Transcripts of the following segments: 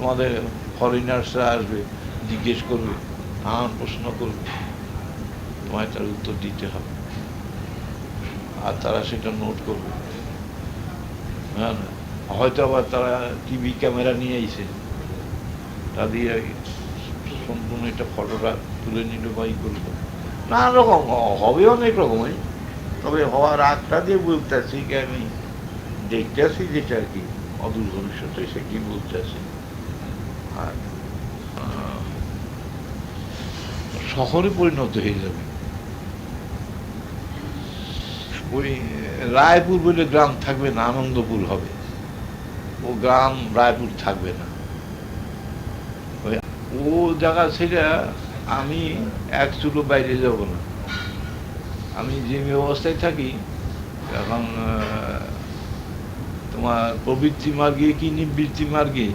তোমাদের ফরেনার্সরা আসবে, জিজ্ঞেস করবে নানান প্রশ্ন করবে। তোমায় তার উত্তর দিতে হবে। আর তারা সেটা নোট করবে। হ্যাঁ হয়তো আবার তারা টিভি ক্যামেরা নিয়ে আইছে। তা দিয়ে সম্পূর্ণ একটা ফটোটা তুলে নিল বা ই করল। নানা রকম, হবে অনেক রকমই। তবে হওয়ার আগটা দিয়ে বলতে আছি কি আমি আছি যেটা আর কি, অদূর ভবিষ্যতে সে কি আছি আর শহরে পরিণত হয়ে যাবে। ওই রায়পুর বলে গ্রাম থাকবে না, আনন্দপুর হবে। ও গ্রাম রায়পুর থাকবে না। ওই, ও জায়গা সেটা আমি এক চুলো বাইরে যাব না। আমি যে অবস্থায় থাকি, এখন তোমার প্রবৃত্তি মার্গে কি নিবৃত্তি মার্গে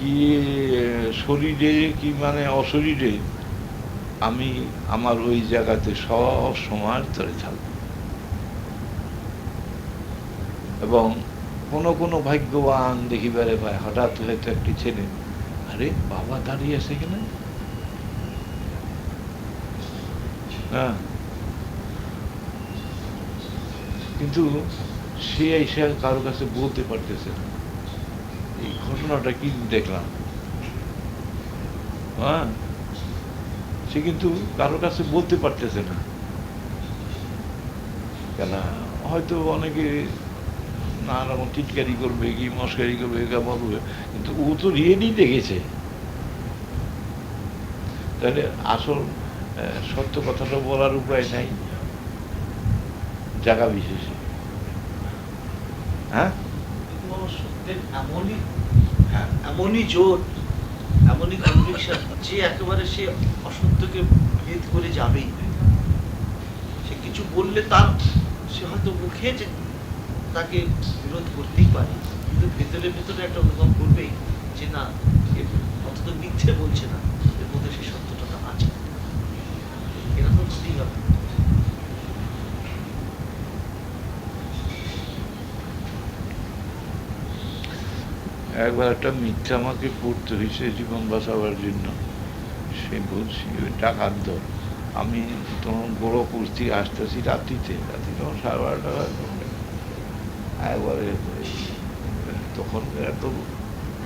কি, শরীরে কি মানে অশরীরে, আমি আমার ওই জায়গাতে সব সময় ধরে থাকব। এবং কোনো কোনো ভাগ্যবান দেখিবারে ভাই, হঠাৎ হয়তো একটি ছেলে, আরে, বাবা দাঁড়িয়ে আছে কিনা হ্যাঁ। কিন্তু সে এসে কারও কাছে বলতে পারতেছে না। ঘটনাটা কি দেখলাম? হ্যাঁ? সে কিন্তু কারও কাছে বলতে পারতেছে না। কেন? হয়তো অনেকে নানা রকম টিটকারি করবে, কি মস্কারি করবে গা বলবে, কিন্তু ও তো রিয়েলি দেখেছে। তাহলে আসল সত্য কথাটা বলার উপায় নাই। জায়গা বিশেষে। হ্যাঁ? এমনই জোর, এমনই কনভিকশন যে একেবারে সে অসত্যকে ভেদ করে যাবেই। সে কিছু বললে তার, সে হয়তো মুখে যে তাকে বিরোধ করতেই পারে, কিন্তু ভেতরে ভেতরে একটা অনুভব করবেই যে না অন্তত মিথ্যে বলছে না, এর মধ্যে সেই সত্যটা আছে। এরকম হবে। একবার একটা মিথ্যা আমাকে পড়তে হয়েছে জীবন বাঁচাবার জন্য। সে বলছি, ওই টাকার দর আমি তখন গোড়পুর থেকে আসতেছি রাত্রিতে। রাত্রি তখন সাড়ে বারোটা। একবারে তখন এত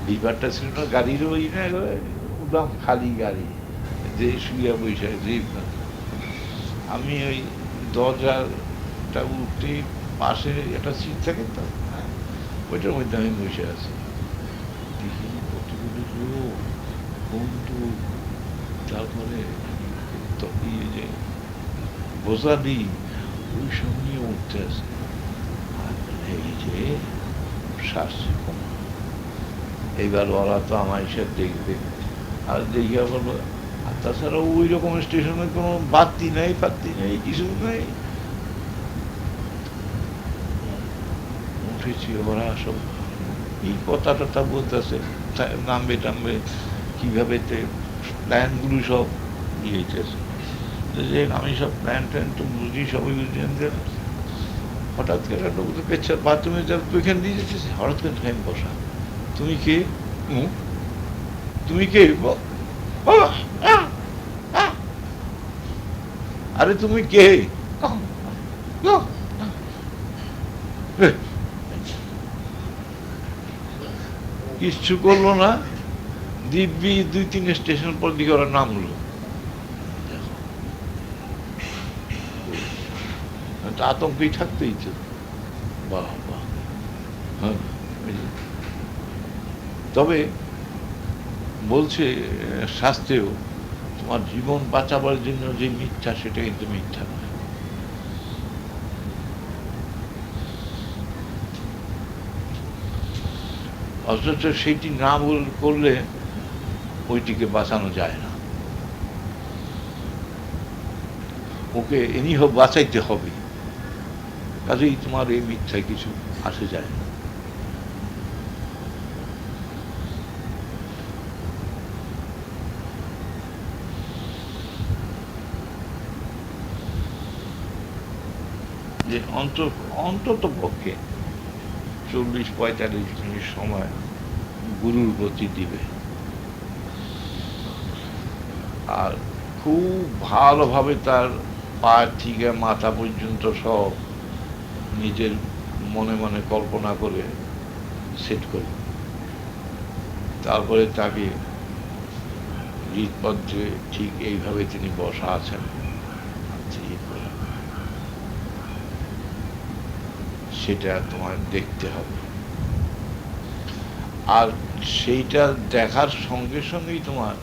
বিভারটা ছিল না গাড়ির ওই না একবারে একদম খালি গাড়ি, যে শুয়ে বসে যে আমি ওই দরজাটা উঠতে পাশে একটা সিট থাকে তো ওইটার মধ্যে আমি বসে আছি। দেখি কতগুলো লোক বন্ধু তারপরে ইয়ে যে বোঝালি ওই সব নিয়ে উঠতে আছে এই যে শাস্তি কম এইবার ওরা তো আমার হিসাব দেখবে আর দেখিয়া বলব আর তাছাড়া ওই রকম স্টেশনে কোনো বাতি নেই ফাত্তি নেই কিছু নেই উঠেছি ওরা সব এই কথা টথা বলতেছে। নামবে টামবে কীভাবে প্ল্যানগুলো সব ইয়ে হইতেছে যে আমি সব প্ল্যান ট্যান তো বুঝি সবই বুঝি হঠাৎ করে একটা লোক তো পেচ্ছার বাথরুমে যা, তুই এখানে দিয়ে যেতেছে হঠাৎ করে টাইম বসা। তুমি কে? তুমি কে। আরে, তুমি কে? কিচ্ছু করল না। দিব্যি দুই তিন স্টেশন পর দিকে ওরা নামলো। আতঙ্কেই থাকতেই তো। বাহ বাহ হ্যাঁ তবে বলছে শাস্ত্রেও তোমার জীবন বাঁচাবার জন্য যে মিথ্যা, সেটা কিন্তু মিথ্যা নয়। অথচ সেইটি না বল করলে ওইটিকে বাঁচানো যায় না। ওকে এনি হোক বাঁচাইতে হবে। কাজেই তোমার এই মিথ্যায় কিছু আসে যায় না। যে অন্ত অন্তত পক্ষে চল্লিশ পঁয়তাল্লিশ মিনিট সময় গুরুর প্রতি দিবে। আর খুব ভালোভাবে তার পায়ের থেকে মাথা পর্যন্ত সব নিজের মনে মনে কল্পনা করে সেট করবে তারপরে তাকে হৃদপদ্রে ঠিক এইভাবে তিনি বসা আছেন ঠিক করে। সেটা তোমার দেখতে হবে। আর সেইটা দেখার সঙ্গে সঙ্গেই তোমার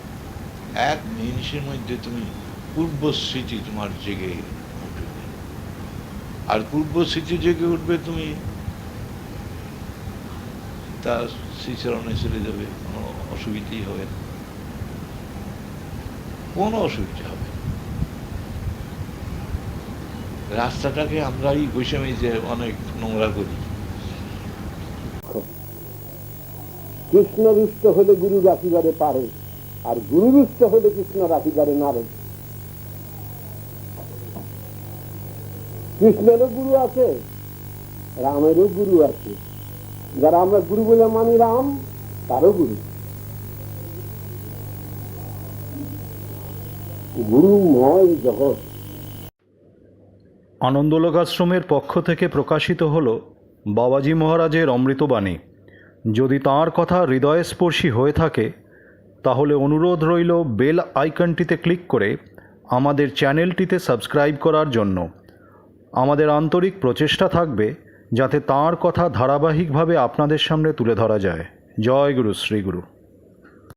এক মিনিটের মধ্যে তুমি পূর্ব স্মৃতি তোমার জেগে উঠবে। আর পূর্ব স্মৃতি জেগে উঠবে তুমি তার শ্রীচরণে চলে যাবে, কোনো অসুবিধেই হবে না। কোনো অসুবিধা হবে না। রাস্তাটাকে আমরাই গোস্বামী যে অনেক নোংরা করি। কৃষ্ণ রুষ্ট হলে গুরু রাখিবারে পারে, আর গুরু রুষ্ট হলে কৃষ্ণ রাখিবারে নারে কৃষ্ণেরও গুরু আছে, রামেরও গুরু আছে। যারা আমরা গুরু বলে মানি রাম, তারও গুরু। গুরুময় জগৎ। আনন্দলোক আশ্রমের পক্ষ থেকে প্রকাশিত হল বাবাজি মহারাজের অমৃতবাণী। যদি তাঁর কথা হৃদয়স্পর্শী হয়ে থাকে, তাহলে অনুরোধ রইল বেল আইকনটিতে ক্লিক করে আমাদের চ্যানেলটিতে সাবস্ক্রাইব করার জন্য। আমাদের আন্তরিক প্রচেষ্টা থাকবে যাতে তাঁর কথা ধারাবাহিকভাবে আপনাদের সামনে তুলে ধরা যায়। জয় গুরু, শ্রী গুরু।